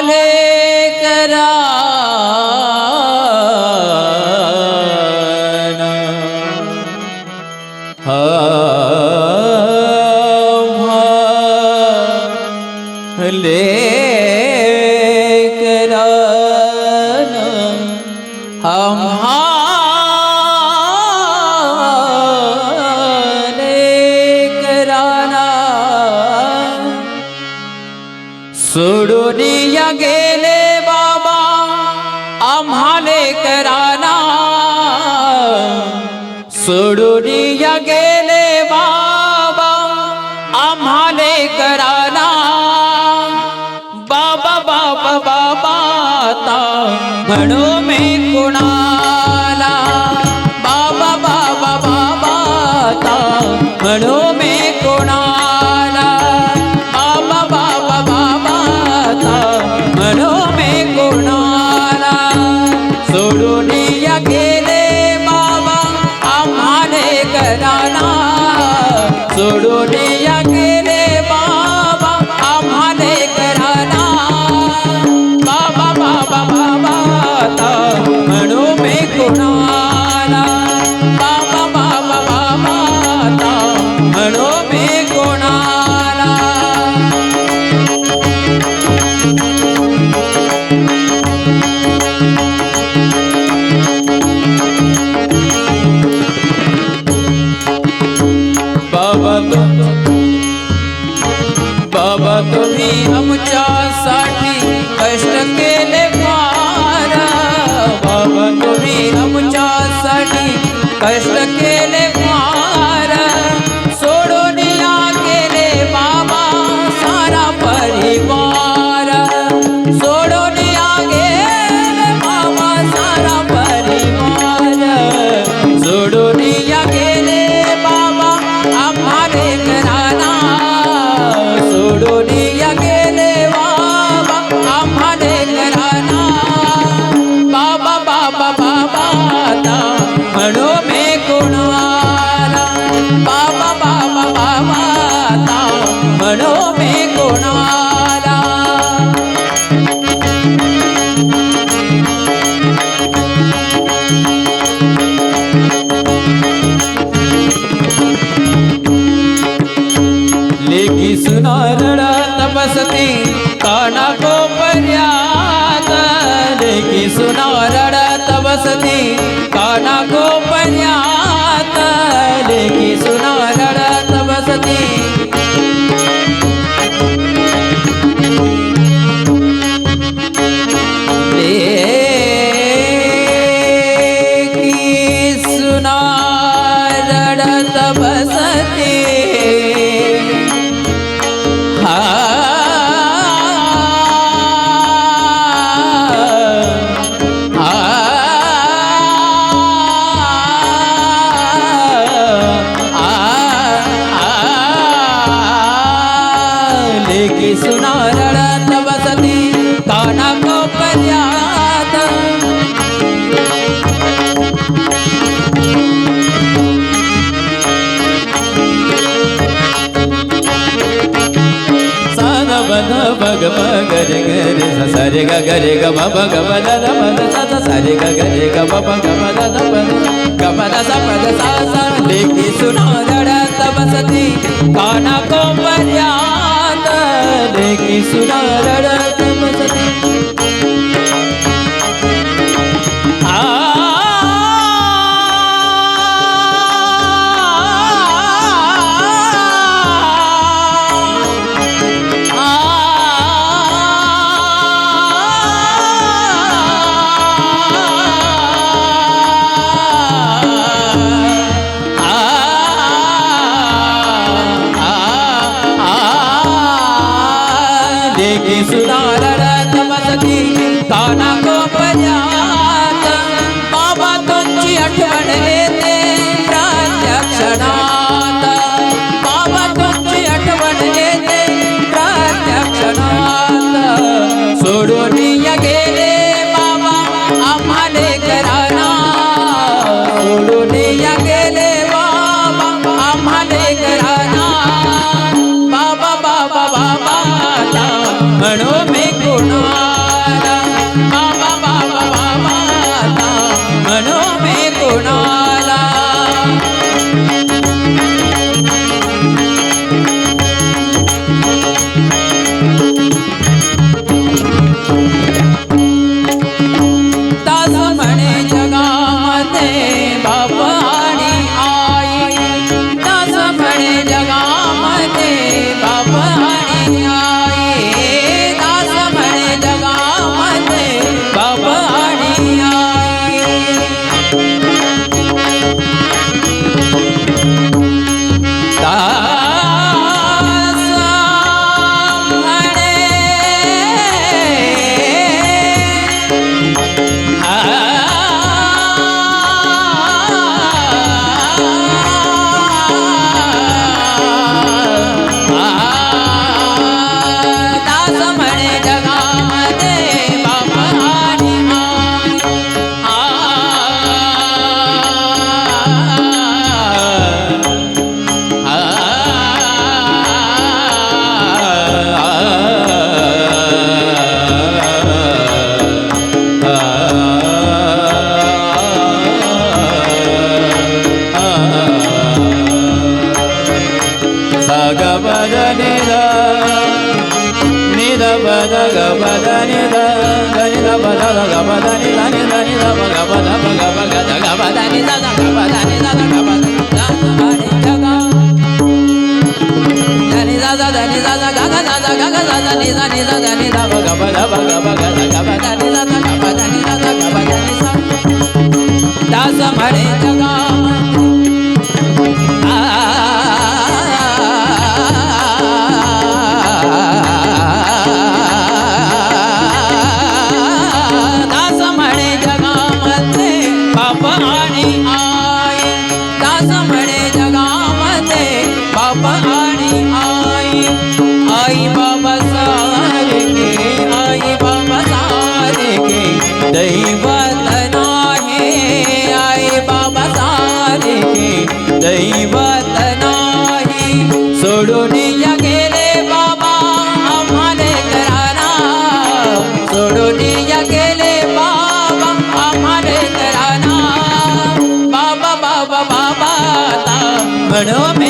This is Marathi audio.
ਕਾਲੇ ਕਰਾਨ ਹਮ ਹਲੇ गेले बाबा आम्हाले कराना। सोडून या गेले बाबा आम्हाले कराना। बाबा बाबा बाबा आता म्हणू मी कुणाला। बाबा बाबा बाबा आता म्हणू सोडून या गेले तुम्ही आमच्यासाठी कोणाला? लेकी सुनारडत बसती काना कोपर्यात लेकी सुनारडत बसती काना कोपर्यात लेकी सुनारडत रडत बसती काना कोपर्यात सन बन बग बग रे ग रे ग रे ग म ब ग म द द म स ग ग रे ग म ब ग म द द प ग म द स प द स स लेकी सुना रडत बसती काना को पर्यात लेकी Gaga gaga gaga gaga gaga gaga gaga gaga gaga gaga gaga gaga gaga gaga gaga gaga 蛮好 I Perdóname.